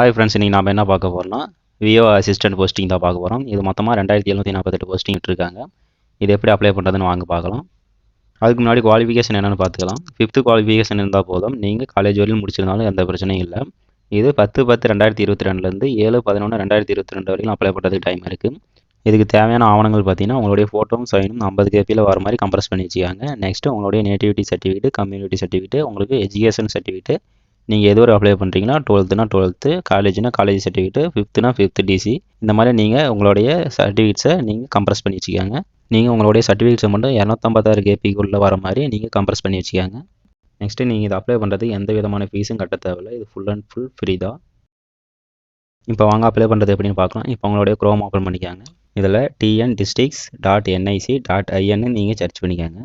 Hi friends இன்றைக்கி நாம் என்ன பார்க்க போகிறோம்னா விஓ அசிஸ்டன்ட் போஸ்டிங் தான் பார்க்க போகிறோம் இது மொத்தமாக ரெண்டாயிரத்தி எழுநூற்றி நாற்பத்தெட்டு போஸ்டிங் இருக்காங்க இது எப்படி அப்ளை பண்ணுறதுன்னு வாங்க பார்க்கலாம். அதுக்கு முன்னாடி குவாலிஃபிகேஷன் என்னென்னு பார்த்துக்கலாம். ஃபிஃப்த்து குவாலிஃபிகேஷன் இருந்தால் போதும். நீங்கள் காலேஜ் வரையும் முடிச்சிருந்தாலும் எந்த பிரச்சனையும் இல்லை. இது பத்து பத்து ரெண்டாயிரத்தி இருபத்தி ரெண்டுலேருந்து ஏழு பதினொன்று ரெண்டாயிரத்தி இருபத்தி ரெண்டு வரைக்கும் அப்ளை பண்ணுறதுக்கு டைம் இருக்குது இதுக்கு தேவையான ஆவணங்கள் பார்த்தீங்கன்னா உங்களுடைய ஃபோட்டோவும் சைனும் ஐம்பது கேபியில் வர மாதிரி கம்ப்ரஸ் பண்ணி வச்சுக்காங்க. நெக்ஸ்ட்டு உங்களுடைய நேட்டிவிட்டி சர்டிஃபிகேட் கம்யூனிட்டி சர்டிஃபிகேட் உங்களுக்கு எஜுகேஷன் சர்டிஃபிகேட் நீங்கள் எது ஒரு அப்ளை பண்ணுறீங்கன்னா டுவெல்த்துனா டுவெல்த்து காலேஜ்னா காலேஜ் சர்டிஃபிகேட் ஃபிஃப்த்துனா ஃபிஃப்த் டிசி இந்த மாதிரி நீங்கள் உங்களுடைய சர்டிஃபிகேட்ஸை நீங்கள் கம்ப்ரஸ் பண்ணி வச்சுக்காங்க. நீங்கள் உங்களுடைய சர்டிஃபிகேட்ஸை மட்டும் இரநூத்தம்பதாயிரம் கேபிக்குள்ளே வர மாதிரி நீங்கள் கம்ப்ரஸ் பண்ணி வச்சுக்காங்க. நெக்ஸ்ட்டு நீங்கள் இதை அப்ளை பண்ணுறதுக்கு எந்த விதமான ஃபீஸும் கட்ட தேவையில்லை. இது ஃபுல் அண்ட் ஃபுல் ஃப்ரீ தான். இப்போ வாங்க அப்ளை பண்ணுறது எப்படின்னு பார்க்கலாம். இப்போ உங்களுடைய க்ரோம் ஓப்பன் பண்ணிக்காங்க. இதில் TN districts dot NIC dot ஐஎன்னு நீங்கள் சர்ச் பண்ணிக்காங்க.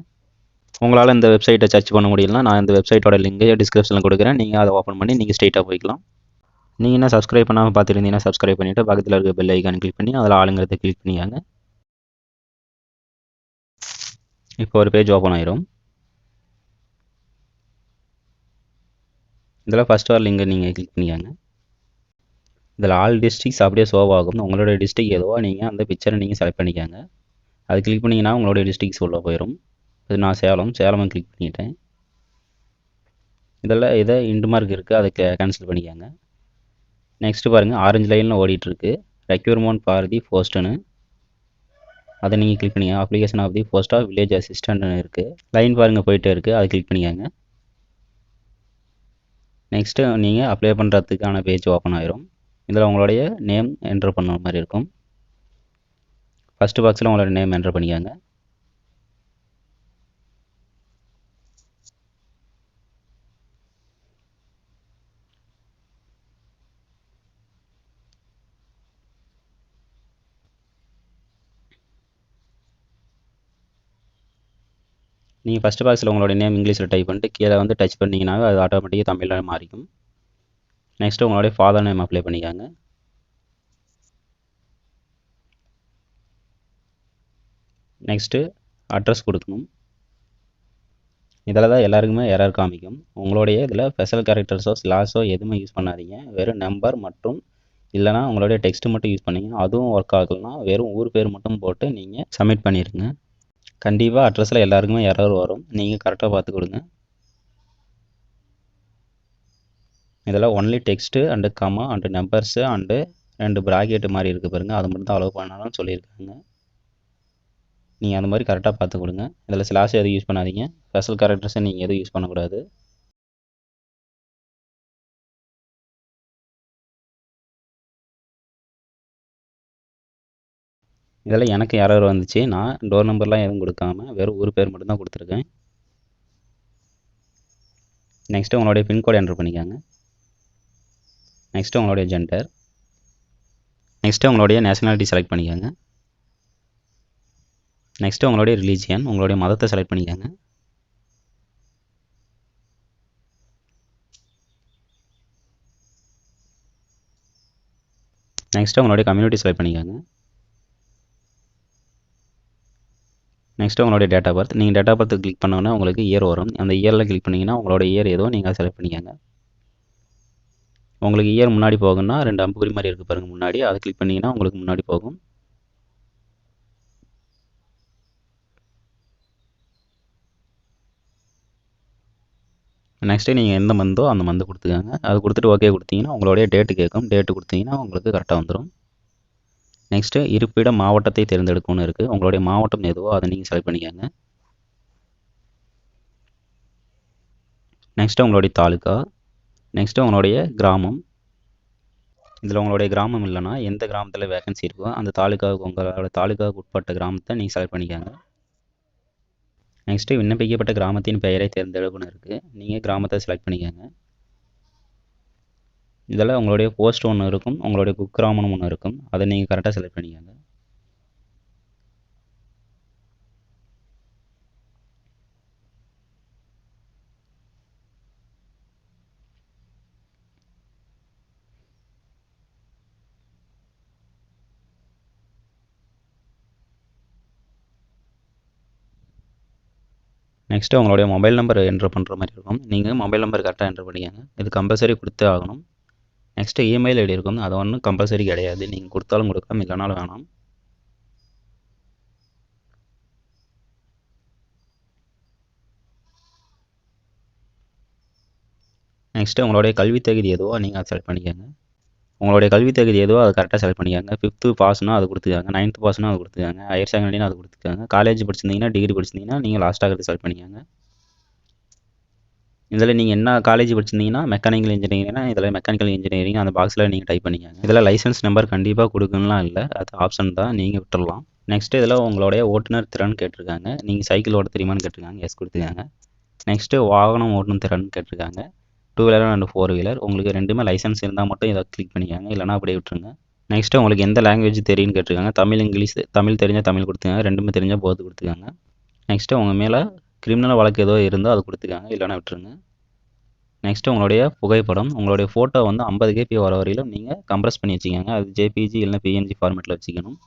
உங்களால் இந்த வெப்சைட்டை சர்ச் பண்ண முடியலனா நான் இந்த வெப்சைட்டோட லிங்கை டிஸ்கிரிப்ஷனில் கொடுக்குறேன். நீங்கள் அதை ஓப்பன் பண்ணி நீங்கள் ஸ்ட்ரெயிட்டாக போய்க்கலாம். நீங்கள் என்ன சப்ஸ்கிரைப் பண்ணாமல் பார்த்துருந்தீங்கன்னா சப்ஸ்கிரைப் பண்ணிவிட்டு பக்கத்தில் இருக்க பெல் ஐக்கான் கிளிக் பண்ணி அதில் ஆளுங்கிறத கிளிக் பண்ணிக்காங்க இப்போ ஒரு பேஜ் ஓப்பன் ஆயிரும். இதில் ஃபஸ்ட் ஆர் லிங்கை நீங்கள் கிளிக் பண்ணிக்காங்க இதில் ஆல் டிஸ்ட்ரிக்ஸ் அப்படியே சோவ் ஆகும். உங்களோட டிஸ்ட்ரிக் எதுவோ நீங்கள் அந்த பிக்சரை நீங்கள் செலக்ட் பண்ணிக்காங்க. அது கிளிக் பண்ணிங்கன்னா உங்களோட டிஸ்ட்ரிக்ஸ் உள்ளே போயிடும் இது நான் சேலம் சேலமும் கிளிக் பண்ணிட்டேன். இதெல்லாம் இதை இண்டு மார்க் இருக்குது அதை கேன்சல் பண்ணிக்கோங்க. நெக்ஸ்ட்டு பாருங்கள் ஆரஞ்சு லைனில் ஓடிட்டுருக்கு. ரெக்யூர்மெண்ட் ஃபார் தி போஸ்ட்டுன்னு அதை நீங்கள் கிளிக் பண்ணிங்க application of the post of village அசிஸ்டன்ட்னு இருக்குது லைன் பாருங்கள் போயிட்டே இருக்குது அதை கிளிக் பண்ணிக்கோங்க. நெக்ஸ்ட்டு நீங்கள் அப்ளை பண்ணுறதுக்கான பேஜ் ஓப்பன் ஆயிரும். இதில் உங்களுடைய நேம் என்ட்ரு பண்ண மாதிரி இருக்கும். ஃபஸ்ட்டு பாக்ஸில் உங்களோட நேம் என்ட்ரு பண்ணிக்கோங்க. நீங்கள் ஃபஸ்ட்டு பாக்ஸில் உங்களோட நேம் இங்கிலீஷில் டைப் பண்ணிட்டு கீழே வந்து டச் பண்ணிங்கனாவே அது ஆட்டோமேட்டிக்காக தமிழில் மாறிக்கும். நெக்ஸ்ட்டு உங்களுடைய ஃபாதர் நேம் அப்ளை பண்ணிக்காங்க. நெக்ஸ்ட்டு அட்ரஸ் கொடுக்கணும். இதில் தான் எல்லாருக்குமே எரர் காமிக்கும். உங்களுடைய இதில் ஸ்பெஷல் கேரக்டர்ஸோ ஸ்லாஸோ எதுவுமே யூஸ் பண்ணாதீங்க. வெறும் நம்பர் மற்றும் இல்லைனா உங்களுடைய டெக்ஸ்ட் மட்டும் யூஸ் பண்ணிங்க அதுவும் ஒர்க் ஆகலைன்னா வெறும் ஊர் பேர் மட்டும் போட்டு நீங்கள் சப்மிட் பண்ணிடுங்க கண்டிப்பாக அட்ரஸில் எல்லாருக்குமே எரர் வரும். நீங்கள் கரெக்டாக பார்த்து கொடுங்க. இதெல்லாம் only text and comma and numbers and ரெண்டு ப்ராக்கெட்டு மாதிரி இருக்குது பாருங்கள் அது மட்டும் தான் அலோவ் பண்ணாலும் சொல்லியிருக்காங்க. நீங்கள் அந்த மாதிரி கரெக்டாக பார்த்து கொடுங்க. இதில் ஸ்லாஸ் எதுவும் யூஸ் பண்ணாதீங்க. ஸ்பெஷல் கேரக்டர்ஸை நீங்கள் எதுவும் யூஸ் பண்ணக்கூடாது. இதில் எனக்கு எரர் வந்துச்சு நான் டோர் நம்பர்லாம் எதுவும் கொடுக்காம வெறும் ஒரு பேர் மட்டும்தான் கொடுத்துருக்கேன். நெக்ஸ்ட்டு உங்களுடைய பின்கோடு என்ட்ரு பண்ணிக்காங்க. நெக்ஸ்ட்டு உங்களுடைய ஜெண்டர் நெக்ஸ்ட்டு உங்களுடைய நேஷனாலிட்டி செலக்ட் பண்ணிக்கோங்க. நெக்ஸ்ட்டு உங்களுடைய ரிலீஜியன் உங்களுடைய மதத்தை செலக்ட் பண்ணிக்கோங்க. நெக்ஸ்ட்டு உங்களுடைய கம்யூனிட்டி செலக்ட் பண்ணிக்கோங்க. நெக்ஸ்ட்டு உங்களுடைய டேட் ஆஃப் பர்த் நீங்கள் டேட் ஆஃப் பர்த் கிளிக் பண்ணோன்னா உங்களுக்கு இயர் வரும். அந்த இயரில் கிளிக் பண்ணிங்கன்னா உங்களோட இயர் ஏதோ நீங்கள் செலக்ட் பண்ணிக்கோங்க. உங்களுக்கு இயர் முன்னாடி போகும்னா ரெண்டு அம்புக்குறி மாதிரி இருக்குது பாருங்கள் முன்னாடி. அதை கிளிக் பண்ணிங்கன்னா உங்களுக்கு முன்னாடி போகும். நெக்ஸ்ட்டு நீங்கள் எந்த மந்தோ அந்த மந்து கொடுத்துக்காங்க. அது கொடுத்துட்டு ஓகே கொடுத்தீங்கன்னா உங்களுடைய டேட்டு கேட்கும். டேட்டு கொடுத்தீங்கன்னா உங்களுக்கு கரெக்டாக வந்துடும் நெக்ஸ்ட்டு இருப்பிட மாவட்டத்தை தேர்ந்தெடுக்கணும்னு இருக்குது உங்களுடைய மாவட்டம் எதுவோ அதை நீங்கள் செலக்ட் பண்ணிக்கோங்க. நெக்ஸ்ட்டு உங்களுடைய தாலுக்கா நெக்ஸ்ட்டு உங்களுடைய கிராமம். இதில் உங்களுடைய கிராமம் இல்லைனா எந்த கிராமத்தில் வேகன்சி இருக்கோ அந்த தாலுக்காவுக்கு உங்களோட தாலுக்காவுக்கு உட்பட்ட கிராமத்தை நீங்கள் செலக்ட் பண்ணிக்கோங்க. நெக்ஸ்ட்டு விண்ணப்பிக்கப்பட்ட கிராமத்தின் பெயரை தேர்ந்தெடுக்கணும் இருக்குது நீங்கள் கிராமத்தை செலக்ட் பண்ணிக்கோங்க. இதில் உங்களுடைய போஸ்ட் ஒன்று இருக்கும் உங்களுடைய குக்கிராமம் ஒன்று இருக்கும். அதை நீங்கள் கரெக்டாக செலக்ட் பண்ணிக்கோங்க. நெக்ஸ்ட்டு உங்களுடைய மொபைல் நம்பர் என்ட்ரு பண்ணுற மாதிரி இருக்கும். நீங்கள் மொபைல் நம்பர் கரெக்டாக என்ட்ரு பண்ணிக்கோங்க. இது கம்பல்சரி கொடுத்து ஆகணும். நெக்ஸ்ட்டு இமெயில் ஐடி இருக்கும். அது ஒன்றும் கம்பல்சரி கிடையாது. நீங்கள் கொடுத்தாலும் கொடுக்கலாம் இல்லைனாலும் வேணாம். நெக்ஸ்ட்டு உங்களுடைய கல்வி தகுதி எதுவோ நீங்கள் அதை செலக்ட் பண்ணிக்கோங்க. உங்களுடைய கல்வி தகுதி எதுவோ அதை கரெக்டாக செலக்ட் பண்ணிக்கோங்க. ஃபிஃப்த்து பாஸ்னா அது கொடுத்துக்காங்க. நைன்த்து பாஸ்னா அது கொடுத்துக்காங்க. ஹையர் செகண்டரினா அது கொடுத்துக்காங்க. காலேஜ் படிச்சிருந்தீங்கன்னா டிகிரி படிச்சிருந்தீங்கன்னா நீங்கள் லாஸ்ட்டாக செலக்ட் பண்ணிக்காங்க. இதில் நீங்கள் என்ன காலேஜ் படிச்சிருந்தீங்கன்னா மெக்கானிக்கல் இன்ஜினியரிங்னா இதில் மெக்கானிக்கல் இன்ஜினியரிங் அந்த பாக்ஸில் நீங்கள் டைப் பண்ணிக்கோங்க. இதில் லைசன்ஸ் நம்பர் கண்டிப்பாக கொடுக்கணும்லாம் இல்லை. அது ஆப்ஷன் தான். நீங்கள் விட்டுடலாம் நெக்ஸ்ட்டு இதில் உங்களுடைய ஓட்டுநர் திறன் கேட்டிருக்காங்க. நீங்கள் சைக்கிள் ஓட்ட தெரியுமான்னு கேட்டிருக்காங்க. எஸ் கொடுத்துருக்காங்க. நெக்ஸ்ட்டு வாகனம் ஓட்டணும் திறன் கேட்டிருக்காங்க. Two wheeler and four wheeler உங்களுக்கு ரெண்டுமே லைசன்ஸ் இருந்தால் மட்டும் இதை கிளிக் பண்ணிக்காங்க. இல்லைனா அப்படியே விட்டுருங்க. நெக்ஸ்ட்டு உங்களுக்கு எந்த லாங்குவேஜ் தெரியும்னு கேட்டிருக்காங்க. தமிழ் இங்கிலீஷ் தமிழ் தெரிஞ்சால் தமிழ் கொடுத்துக்காங்க. ரெண்டுமே தெரிஞ்சால் போது கொடுத்துக்காங்க. நெக்ஸ்ட்டு உங்கள் மேலே கிரிமினல் வழக்கு ஏதோ இருந்தால் அது கொடுத்துக்காங்க. இல்லைனா விட்டுருங்க. நெக்ஸ்ட்டு உங்களுடைய புகைப்படம் உங்களுடைய ஃபோட்டோ வந்து ஐம்பது கேபி வர வரையிலும் நீங்கள் கம்ப்ரஸ் பண்ணி வச்சுக்கோங்க. அது ஜேபிஜி இல்லைனா பிஎன்ஜி ஃபார்மேட்டில் வச்சுக்கணும்.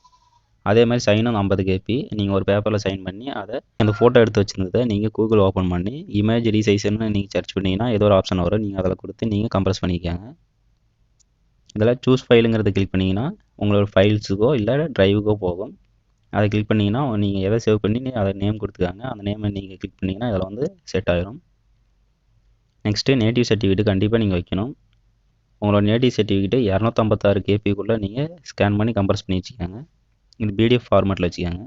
அதே மாதிரி சைனும் ஐம்பது கேபி நீங்கள் ஒரு பேப்பரில் சைன் பண்ணி அதை அந்த ஃபோட்டோ எடுத்து வச்சுருந்ததை நீங்கள் கூகுள் ஓப்பன் பண்ணி இமேஜ் ரீசைஸ்னு நீங்கள் சர்ச் பண்ணிங்கன்னா ஏதோ ஒரு ஆப்ஷன் வரும். நீங்கள் அதில் கொடுத்து நீங்கள் கம்ப்ரஸ் பண்ணிக்கோங்க. இதில் சூஸ் ஃபைலுங்கிறத கிளிக் பண்ணிங்கன்னா உங்களோட ஃபைல்ஸுக்கோ இல்லை ட்ரைவுக்கோ போகும். அதை கிளிக் பண்ணிங்கன்னா நீங்கள் எதை சேவ் பண்ணி அதை நேம் கொடுத்துக்காங்க அந்த நேமை நீங்கள் கிளிக் பண்ணிங்கன்னா இதில் வந்து செட் ஆகிரும் நெக்ஸ்ட்டு நேட்டிவ் சர்டிஃபிகேட் கண்டிப்பாக நீங்கள் வைக்கணும். உங்களோட நேட்டிவ் சர்டிஃபிகேட்டு இரநூத்தம்பத்தாறு கேபிக்குள்ளே நீங்கள் ஸ்கேன் பண்ணி கம்ப்ரஸ் பண்ணி வச்சுக்கோங்க. இது பிடிஎஃப் ஃபார்மேட்டில் வச்சுக்கோங்க.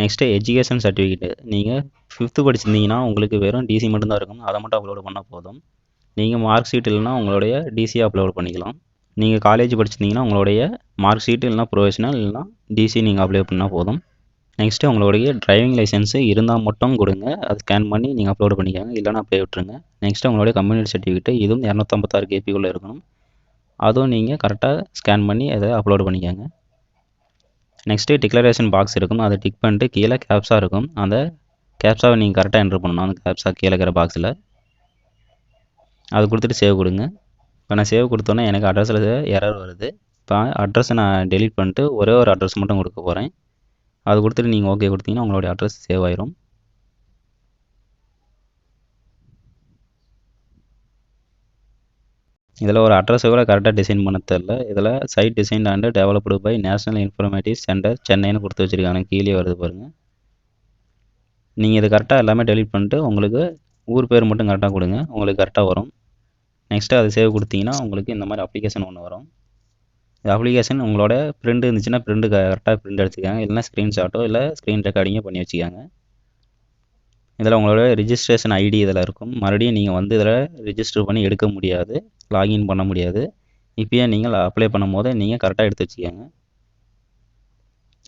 நெக்ஸ்ட்டு எஜுகேஷன் சர்டிஃபிகேட்டு நீங்கள் ஃபிஃப்த்து படிச்சிருந்தீங்கன்னா உங்களுக்கு வெறும் டிசி மட்டும்தான் இருக்கும். அதை மட்டும் அப்லோட் பண்ணால் போதும். நீங்கள் மார்க் ஷீட் இல்லைனா உங்களுடைய டிசி அப்லோட் பண்ணிக்கலாம். நீங்கள் காலேஜ் படிச்சிருந்தீங்கன்னா உங்களுடைய மார்க் ஷீட் இல்லைனா ப்ரொஃபஷனல் இல்லைனா டிசி நீங்கள் அப்ளை பண்ணால் போதும். நெக்ஸ்ட்டு உங்களுடைய டிரைவிங் லைசன்ஸு இருந்தால் மட்டும் கொடுங்க. அது ஸ்கேன் பண்ணி நீங்கள் அப்லோடு பண்ணிக்கோங்க. இல்லைனா அப்படியே விட்டுருங்க. நெக்ஸ்ட்டு உங்களுடைய கம்யூனிட்டி சர்டிஃபிகேட்டு இதுவும் இரநூத்தம்பத்தாறு கேபிக்குள்ளே இருக்கணும். அதுவும் நீங்கள் கரெக்டாக ஸ்கேன் பண்ணி அதை அப்லோடு பண்ணிக்கோங்க. நெக்ஸ்ட்டு டிக்ளரேஷன் பாக்ஸ் இருக்கும் அதை டிக் பண்ணிட்டு கீழே கேப்ஸாக இருக்கும். அந்த கேப்ஸாவை நீங்கள் கரெக்டாக என்ட்ரு பண்ணணும். அந்த கேப்ஸா கீழே இருக்கிற பாக்ஸில் அது கொடுத்துட்டு சேவ் கொடுங்க. இப்போ நான் சேவ் கொடுத்தோன்னே எனக்கு அட்ரஸில் எரர் வருது. இப்போ அட்ரஸை நான் டெலிட் பண்ணிட்டு ஒரே ஒரு அட்ரஸ் மட்டும் கொடுக்க போகிறேன் அது கொடுத்துட்டு நீங்கள் ஓகே கொடுத்தீங்கன்னா உங்களுடைய அட்ரஸ் சேவ் ஆயிரும். இதில் ஒரு அட்ரஸை கூட கரெக்டாக டிசைன் பண்ண தெரில இதில் site design and developed by National Informative Centre சென்னைன்னு கொடுத்து வச்சுருக்காங்க. கீழே வருது பாருங்கள் நீங்கள் இது கரெக்டாக எல்லாமே டெலிட் பண்ணிட்டு உங்களுக்கு ஊர் பேர் மட்டும் கரெக்டாக கொடுங்க. உங்களுக்கு கரெக்டாக வரும். நெக்ஸ்ட்டு அது சேவ் கொடுத்தீங்கன்னா உங்களுக்கு இந்த மாதிரி அப்ளிகேஷன் ஒன்று வரும். அப்ளிகேஷன் உங்களோட பிரிண்ட் இருந்துச்சுன்னா பிரிண்ட் கரெக்டாக பிரிண்ட் எடுத்துக்காங்க. இல்லைனா ஸ்க்ரீன்ஷாட்டோ இல்லை ஸ்க்ரீன் ரெக்கார்டிங்கோ பண்ணி வச்சுக்கோங்க. இதில் உங்களோட ரிஜிஸ்ட்ரேஷன் ஐடி இதில் இருக்கும். மறுபடியும் நீங்கள் வந்து இதில் ரிஜிஸ்டர் பண்ணி எடுக்க முடியாது. லாகின் பண்ண முடியாது. இப்போயே நீங்கள் அப்ளை பண்ணும் போது நீங்கள் கரெக்டாக எடுத்து வச்சுக்கோங்க.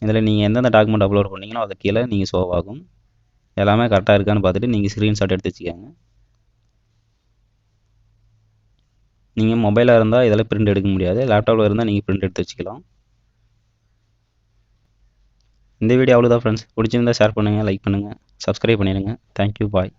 இதில் நீங்கள் எந்தெந்த டாக்குமெண்ட் அப்லோட் பண்ணீங்களோ அது கீழே நீங்கள் ஷோ ஆகும். எல்லாமே கரெக்டாக இருக்கான்னு பார்த்துட்டு நீங்கள் ஸ்க்ரீன்ஷாட் எடுத்து வச்சுக்கோங்க. நீங்கள் மொபைலாக இருந்தால் இதெல்லாம் பிரிண்ட் எடுக்க முடியாது. லேப்டாப்பில் இருந்தால் நீங்கள் பிரிண்ட் எடுத்து வச்சுக்கலாம். இந்த வீடியோ அவ்வளோதான் ஃப்ரெண்ட்ஸ் பிடிச்சிருந்தா ஷேர் பண்ணுங்கள் லைக் பண்ணுங்கள் சப்ஸ்கிரைப் பண்ணிடுங்க. Thank you bye